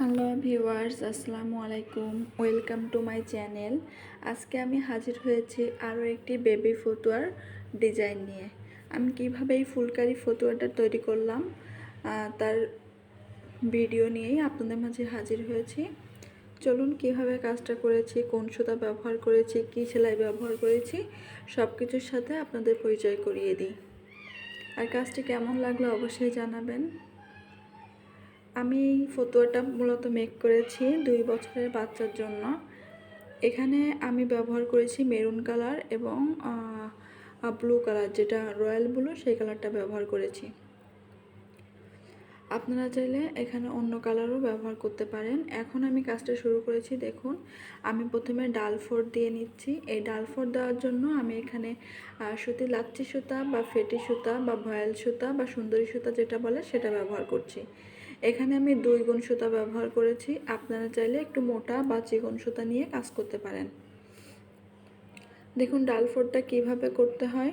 Hello viewers, আসসালামু আলাইকুম। Welcome to my channel. আজকে আমি হাজির হয়েছি আরও একটি বেবি ফতুয়ার ডিজাইন নিয়ে। আমি কীভাবে এই ফুলকারি ফতুয়াটা তৈরি করলাম তার ভিডিও নিয়েই আপনাদের মাঝে হাজির হয়েছি। চলুন কীভাবে কাজটা করেছি, কোন সুতা ব্যবহার করেছি, কী সেলাই ব্যবহার করেছি সব কিছুর সাথে আপনাদের পরিচয় করিয়ে দিই। আর কাজটি কেমন লাগল অবশ্যই জানাবেন। আমি এই ফতুয়াটা মূলত মেক করেছি দুই বছরের বাচ্চার জন্য। এখানে আমি ব্যবহার করেছি মেরুন কালার এবং ব্লু কালার যেটা রয়্যাল ব্লু সেই কালারটা ব্যবহার করেছি। আপনারা চাইলে এখানে অন্য কালারও ব্যবহার করতে পারেন। এখন আমি কাজটা শুরু করেছি, দেখুন, আমি প্রথমে ডাল ফোর দিয়ে নিচ্ছি। এই ডাল ফোর দেওয়ার জন্য আমি এখানে সুতি লাচ্ছি সুতা বা ফেটি সুতা বা ভয়াল সুতা বা সুন্দরী সুতা যেটা বলে সেটা ব্যবহার করছি। এখানে আমি দুই গুণ সুতা ব্যবহার করেছি। আপনারা চাইলে একটু মোটা বা চিকন সুতা নিয়ে কাজ করতে পারেন। দেখুন, ডাল ফোরটা কীভাবে করতে হয়।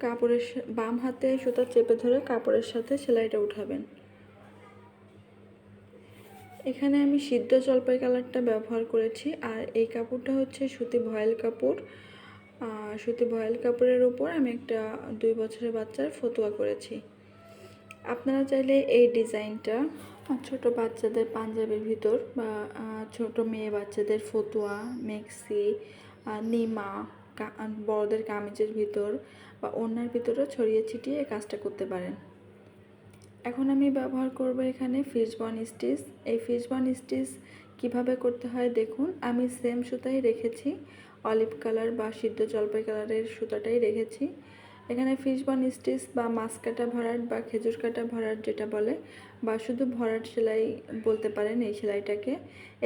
কাপড়ের বাম হাতে সুতা চেপে ধরে কাপড়ের সাথে সেলাইটা উঠাবেন। এখানে আমি সিদ্ধ জলপাই কালারটা ব্যবহার করেছি। আর এই কাপড়টা হচ্ছে সুতি ভয়েল কাপড়। সুতি ভয়েল কাপড়ের উপর আমি একটা দুই বছরের বাচ্চার ফতুয়া করেছি। আপনারা চাইলে এই ডিজাইনটা ছোট বাচ্চাদের পাঞ্জাবির ভিতর বা ছোট মেয়ে বাচ্চাদের ফতুয়া, মেক্সি নিমা বড়দের কামিজের ভিতর বা অন্যার ভিতরেও ছড়িয়ে ছিটিয়ে এই কাজটা করতে পারেন। এখন আমি ব্যবহার করব এখানে ফিশবন স্টিচ। এই ফিশবন স্টিচ কীভাবে করতে হয় দেখুন, আমি সেম সুতাই রেখেছি। অলিভ কালার বা সিদ্ধ জলপাই কালারের সুতাটাই রেখেছি। এখানে ফিশ ফিশবন স্টিচ বা মাছ কাটা ভরাট বা খেজুর কাটা ভরাট যেটা বলে, বা শুধু ভরাট সেলাই বলতে পারেন এই সেলাইটাকে।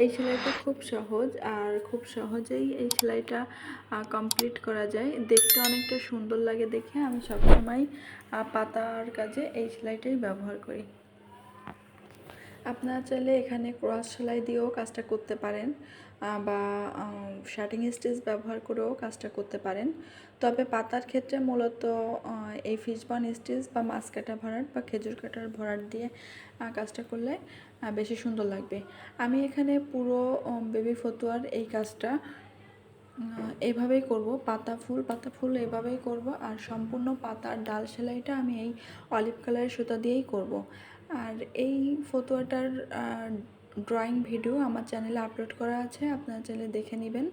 এই সেলাইটা খুব সহজ আর খুব সহজেই এই সেলাইটা কমপ্লিট করা যায়। দেখতে অনেকটা সুন্দর লাগে দেখে আমি সবসময় পাতার কাজে এই সেলাইটাই ব্যবহার করি। আপনারা চাইলে এখানে ক্রস সেলাই দিয়েও কাজটা করতে পারেন বা শার্টিং স্টিচ ব্যবহার করেও কাজটা করতে পারেন। তবে পাতার ক্ষেত্রে মূলত এই ফিশবন স্টিচ বা মাছ কাটা ভরাট বা খেজুর কাটার ভরাট দিয়ে কাজটা করলে বেশি সুন্দর লাগবে। আমি এখানে পুরো বেবি ফতুয়ার এই কাজটা এইভাবেই করব। পাতা ফুল পাতা ফুল এইভাবেই করব। আর সম্পূর্ণ পাতার ডাল সেলাইটা আমি এই অলিভ কালারের সুতা দিয়েই করব। আর এই ফতুয়াটার ড্রয়িং ভিডিও আমার চ্যানেলে আপলোড করা আছে, আপনারা চাইলে দেখে নেবেন।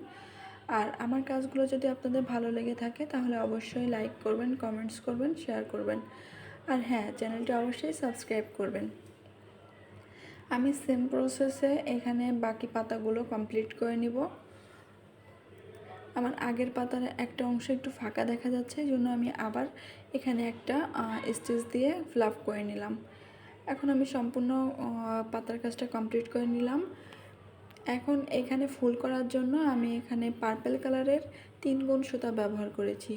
আর আমার কাজগুলো যদি আপনাদের ভালো লেগে থাকে, তাহলে অবশ্যই লাইক করবেন কমেন্টস করবেন শেয়ার করবেন। আর হ্যাঁ চ্যানেলটি অবশ্যই সাবস্ক্রাইব করবেন। আমি সেম প্রসেসে এখানে বাকি পাতাগুলো কমপ্লিট করে নিব। আমার আগের পাতার একটা অংশ একটু ফাঁকা দেখা যাচ্ছে, এই জন্য আমি আবার এখানে একটা স্টিচ দিয়ে ফ্লাপ করে নিলাম। এখন আমি সম্পূর্ণ পাতার কাজটা কমপ্লিট করে নিলাম। এখন এখানে ফুল করার জন্য আমি এখানে পার্পেল কালারের তিন গুণ সুতা ব্যবহার করেছি।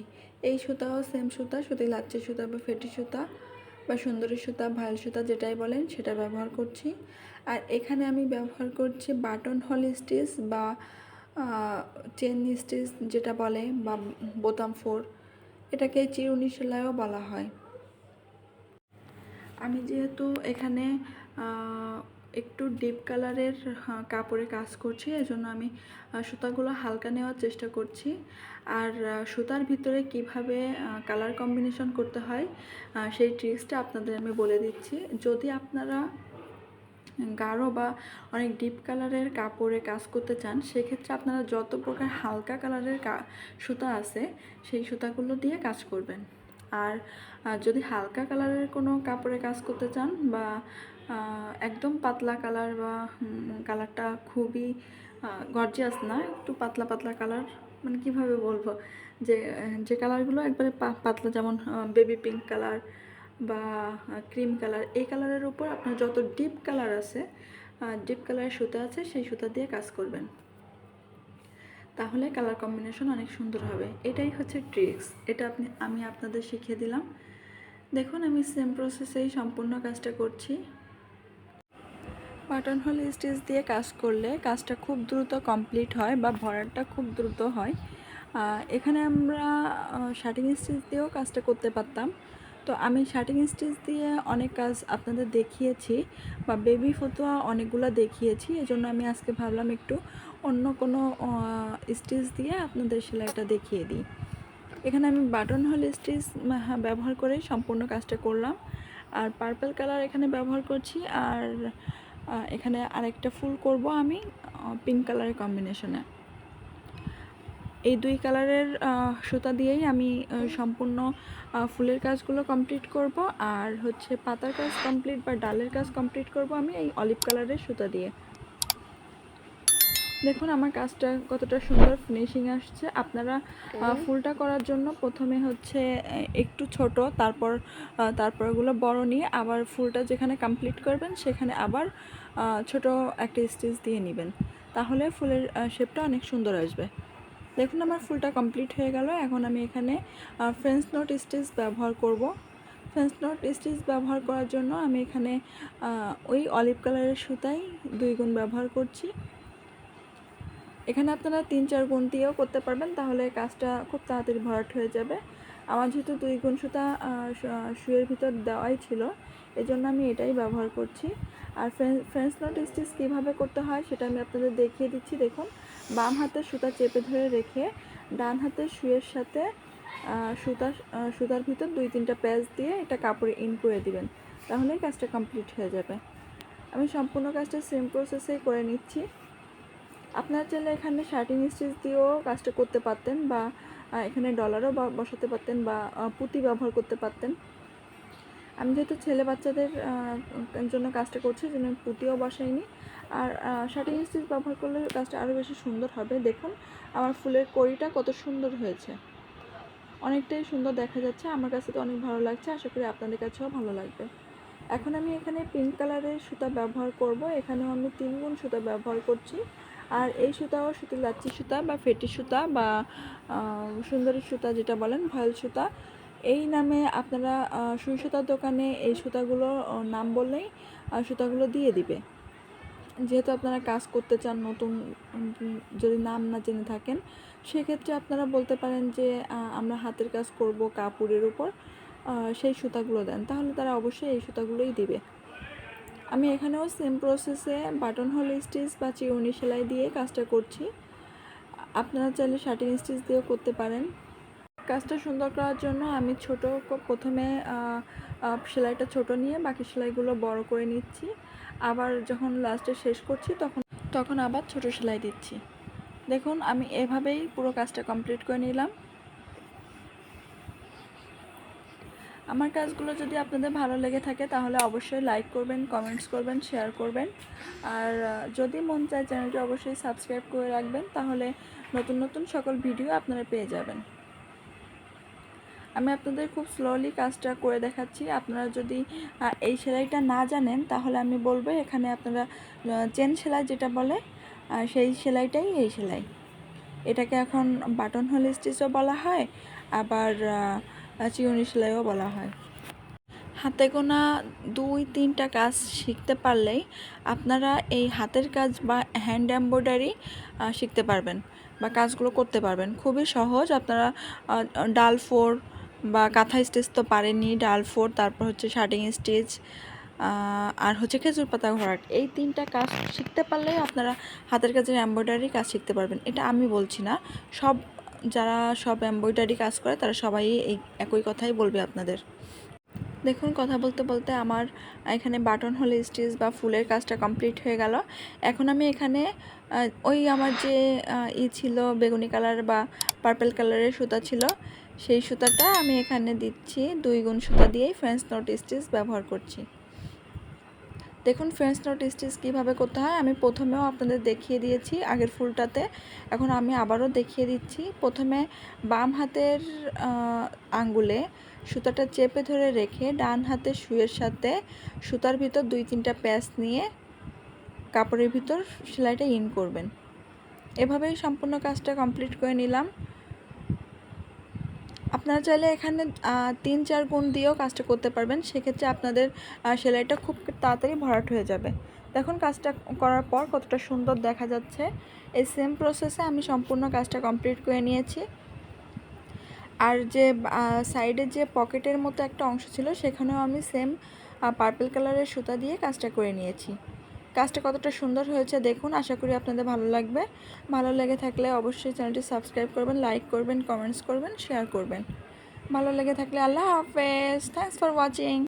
এই সুতাও সেম সুতা সুতি লাচ্ছি সুতা বা ফেটি সুতা বা সুন্দরী সুতা, ভাইল সুতা যেটাই বলেন সেটা ব্যবহার করছি। আর এখানে আমি ব্যবহার করছি বাটন হল স্টিচ বা চেন স্টিচ যেটা বলে বা বোতাম ফোর। এটাকে চিরুনি সেলাইও বলা হয়। আমি যেহেতু এখানে একটু ডিপ কালারের কাপড়ে কাজ করছি, এজন্য আমি সুতাগুলো হালকা নেওয়ার চেষ্টা করছি। আর সুতার ভিতরে কীভাবে কালার কম্বিনেশন করতে হয় সেই ট্রিক্সটা আপনাদের আমি বলে দিচ্ছি। যদি আপনারা গাঢ় বা অনেক ডিপ কালারের কাপড়ে কাজ করতে চান, সেক্ষেত্রে আপনারা যত প্রকার হালকা কালারের সুতা আছে, সেই সুতাগুলো দিয়ে কাজ করবেন। আর যদি হালকা কালারের কোনো কাপড়ে কাজ করতে চান বা একদম পাতলা কালার বা কালারটা খুবই গর্জিয়াস না, একটু পাতলা পাতলা কালার মানে কীভাবে বলব? যে যে কালারগুলো একবারে পাতলা যেমন বেবি পিঙ্ক কালার বা ক্রিম কালার, এই কালারের উপর আপনার যত ডিপ কালার আছে ডিপ কালারের সুতা আছে, সেই সুতা দিয়ে কাজ করবেন। তাহলে কালার কম্বিনেশন অনেক সুন্দর হবে। এটাই হচ্ছে ট্রিক্স এটা আপনি, আমি আপনাদের শিখিয়ে দিলাম। দেখুন, আমি সেম প্রসেসেই সম্পূর্ণ কাজটা করছি। বাটন হোল স্টিচ দিয়ে কাজ করলে কাজটা খুব দ্রুত কমপ্লিট হয় বা ভরাটটা খুব দ্রুত হয়। এখানে আমরা শার্টিং স্টিচ দিয়েও কাজটা করতে পারতাম। তো আমি শার্টিং স্টিচ দিয়ে অনেক কাজ আপনাদের দেখিয়েছি বা বেবি ফতোয়া অনেকগুলো দেখিয়েছি। এজন্য আমি আজকে ভাবলাম একটু অন্য কোনো স্টিচ দিয়ে আপনাদের সেলাইটা দেখিয়ে দিই। এখানে আমি বাটন হল স্টিচ ব্যবহার করে সম্পূর্ণ কাজটা করলাম। আর পার্পল কালার এখানে ব্যবহার করছি। আর এখানে আরেকটা ফুল করব আমি পিঙ্ক কালারের কম্বিনেশনে। এই দুই কালারের সুতা দিয়েই আমি সম্পূর্ণ ফুলের কাজগুলো কমপ্লিট করব। আর হচ্ছে পাতার কাজ কমপ্লিট বা ডালের কাজ কমপ্লিট করব আমি এই অলিভ কালারের সুতা দিয়ে। দেখুন আমার কাজটা কতটা সুন্দর ফিনিশিং আসছে। আপনারা ফুলটা করার জন্য প্রথমে হচ্ছে একটু ছোট তারপর তারপর ওগুলো বড় নিয়ে আবার ফুলটা যেখানে কমপ্লিট করবেন সেখানে আবার ছোট একটা স্টিচ দিয়ে নেবেন। তাহলে ফুলের শেপটা অনেক সুন্দর আসবে। দেখুন আমার ফুলটা কমপ্লিট হয়ে গেল। এখন আমি এখানে ফ্রেঞ্চ নোট স্টিচ ব্যবহার করব। ফ্রেঞ্চ নোট স্টিচ ব্যবহার করার জন্য আমি এখানে ওই অলিভ কালারের সুতাই দুই গুণ ব্যবহার করছি। এখানে আপনারা তিন, চার গুণ দিয়েও করতে পারবেন, তাহলে কাজটা খুব তাড়াতাড়ি ভরাট হয়ে যাবে। আমার যেহেতু দুই গুণ সুতা শুয়ের ভিতর দেওয়াই ছিল এই জন্য আমি এটাই ব্যবহার করছি। আর ফ্রেঞ্চ নোট স্টিচ কীভাবে করতে হয় সেটা আমি আপনাদের দেখিয়ে দিচ্ছি, দেখুন। বাম হাতের সুতা চেপে ধরে রেখে ডান হাতের শুয়ের সাথে সুতা সুতার ভিতর দুই, তিনটা প্যাচ দিয়ে এটা কাপড়ে ইন করে দিবেন, তাহলেই কাজটা কমপ্লিট হয়ে যাবে। আমি সম্পূর্ণ কাজটা সেম প্রসেসেই করে নিচ্ছি। আপনারা চাইলে এখানে শার্টিং স্টিচ দিয়েও কাজটা করতে পারতেন বা এখানে ডলারও বসাতে পারতেন বা পুঁতি ব্যবহার করতে পারতেন। আমি যেহেতু ছেলে বাচ্চাদের জন্য কাজটা করছি জন্য পুঁতিও বসাইনি। আর শার্টিং স্টিচ ব্যবহার করলে কাজটা আরও বেশি সুন্দর হবে। দেখুন, আমার ফুলের কড়িটা কত সুন্দর হয়েছে। অনেকটাই সুন্দর দেখা যাচ্ছে। আমার কাছে তো অনেক ভালো লাগছে। আশা করি আপনাদের কাছেও ভালো লাগবে। এখন আমি এখানে পিঙ্ক কালারের সুতা ব্যবহার করব। এখানেও আমি তিন গুণ সুতা ব্যবহার করছি। আর এই সুতাও সুতি লাচ্ছি সুতা বা ফেটি সুতা বা সুন্দরী সুতা যেটা বলেন, ভয়েল সুতা, এই নামে আপনারা সুই সুতার দোকানে এই সুতাগুলো নাম বললেই সুতাগুলো দিয়ে দিবে। যেহেতু আপনারা কাজ করতে চান নতুন যদি নাম না জেনে থাকেন, সেক্ষেত্রে আপনারা বলতে পারেন যে আমরা হাতের কাজ করব কাপড়ের উপর সেই সুতাগুলো দেন। তাহলে তারা অবশ্যই এই সুতাগুলোই দিবে। আমি এখানেও সেম প্রসেসে বাটন হোল স্টিচ বা চিউনি সেলাই দিয়ে কাজটা করছি। আপনারা চাইলে শার্টিং স্টিচ দিয়েও করতে পারেন। কাজটা সুন্দর করার জন্য আমি ছোট প্রথমে সেলাইটা ছোট নিয়ে বাকি সেলাইগুলো বড় করে নিচ্ছি। আবার যখন লাস্টে শেষ করছি তখন তখন আবার ছোট সেলাই দিচ্ছি। দেখুন, আমি এভাবেই পুরো কাজটা কমপ্লিট করে নিলাম। আমার কাজগুলো যদি আপনাদের ভালো লেগে থাকে, তাহলে অবশ্যই লাইক করবেন কমেন্টস করবেন শেয়ার করবেন। আর যদি মন চায় চ্যানেলটি অবশ্যই সাবস্ক্রাইব করে রাখবেন, তাহলে নতুন নতুন সকল ভিডিও আপনারা পেয়ে যাবেন। আমি আপনাদের খুব স্লোলি কাজটা করে দেখাচ্ছি। আপনারা যদি এই সেলাইটা না জানেন, তাহলে আমি বলব এখানে আপনারা চেন সেলাই যেটা বলে সেই সেলাইটাই এই সেলাই। এটাকে এখন বাটন হোল স্টিচও বলা হয়। আবার চিউনি সেলাইও বলা হয়। হাতে গোনা দুই তিনটা কাজ শিখতে পারলেই আপনারা এই হাতের কাজ বা হ্যান্ড এম্ব্রয়ডারি শিখতে পারবেন বা কাজগুলো করতে পারবেন। খুবই সহজ। আপনারা ডাল ফোর বা কাঁথা স্টিচ তো পারেননি ডাল ফোর তারপর হচ্ছে শার্টিং স্টিচ আর হচ্ছে খেজুর পাতা ঘোরাট এই তিনটা কাজ শিখতে পারলেই আপনারা হাতের কাজের এমব্রয়ডারি কাজ শিখতে পারবেন। এটা আমি বলছি না। সব যারা সব এমব্রয়ডারি কাজ করে, তারা সবাই এই একই কথাই বলবে আপনাদের। দেখুন, কথা বলতে বলতে আমার এখানে বাটন হলে স্টিচ বা ফুলের কাজটা কমপ্লিট হয়ে গেল। এখন আমি এখানে ওই আমার যে ই ছিল বেগুনি কালার বা পার্পল কালারের সুতা ছিল, সেই সুতাটা আমি এখানে দিচ্ছি। দুই গুণ সুতা দিয়েই ফ্রেঞ্চ নোট স্টিচ ব্যবহার করছি। দেখুন ফ্রেঞ্চ নোট স্টিচ কীভাবে করতে হয়? আমি প্রথমেও আপনাদের দেখিয়ে দিয়েছি আগের ফুলটাতে। এখন আমি আবারও দেখিয়ে দিচ্ছি। প্রথমে বাম হাতের আঙ্গুলে সুতাটা চেপে ধরে রেখে ডান হাতে শুয়ের সাথে সুতার ভিতর দুই তিনটা প্যাচ নিয়ে কাপড়ের ভিতর সেলাইটা ইন করবেন। এভাবেই সম্পূর্ণ কাজটা কমপ্লিট করে নিলাম। আপনারা চাইলে এখানে তিন, চার গুণ দিয়েও কাজটা করতে পারবেন। সেক্ষেত্রে আপনাদের সেলাইটা খুব তাড়াতাড়ি ভরাট হয়ে যাবে। দেখুন কাজটা করার পর কতটা সুন্দর দেখা যাচ্ছে। এই সেম প্রসেসে আমি সম্পূর্ণ কাজটা কমপ্লিট করে নিয়েছি। আর যে সাইডে যে পকেটের মতো একটা অংশ ছিল, সেখানেও আমি সেম পার্পল কালারের সুতা দিয়ে কাজটা করে নিয়েছি। কাজটা কতটা সুন্দর হয়েছে দেখুন, আশা করি আপনাদের ভালো লাগবে। ভালো লেগে থাকলে অবশ্যই চ্যানেলটি সাবস্ক্রাইব করবেন, লাইক করবেন, কমেন্টস করবেন, শেয়ার করবেন। ভালো লেগে থাকলে আল্লাহ হাফেজ। Thanks for watching